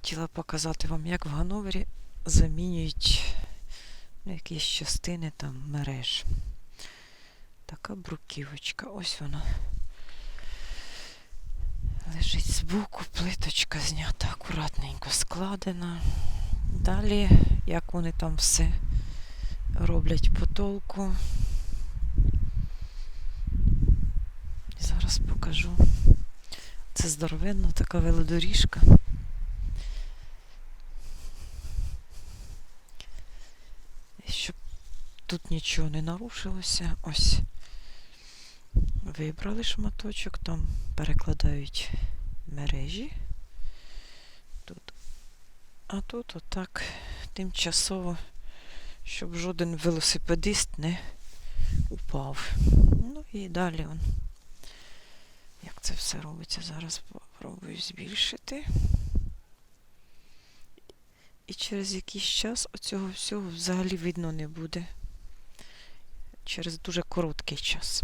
хотіла показати вам, як в Гановері замінюють ну, якісь частини там мереж. Така бруківочка. Ось вона. Лежить збоку, плиточка знята, акуратненько складена. Далі, як вони там все роблять по толку. Зараз покажу. Це здоровенна така велодоріжка. І Щоб тут нічого не нарушилося, ось вибрали шматочок, там перекладають мережі. Тут. А тут отак тимчасово, щоб жоден велосипедист не упав. Ну і далі он. Як це все робиться? Зараз попробую збільшити. І через якийсь час оцього всього взагалі видно не буде. Через дуже короткий час.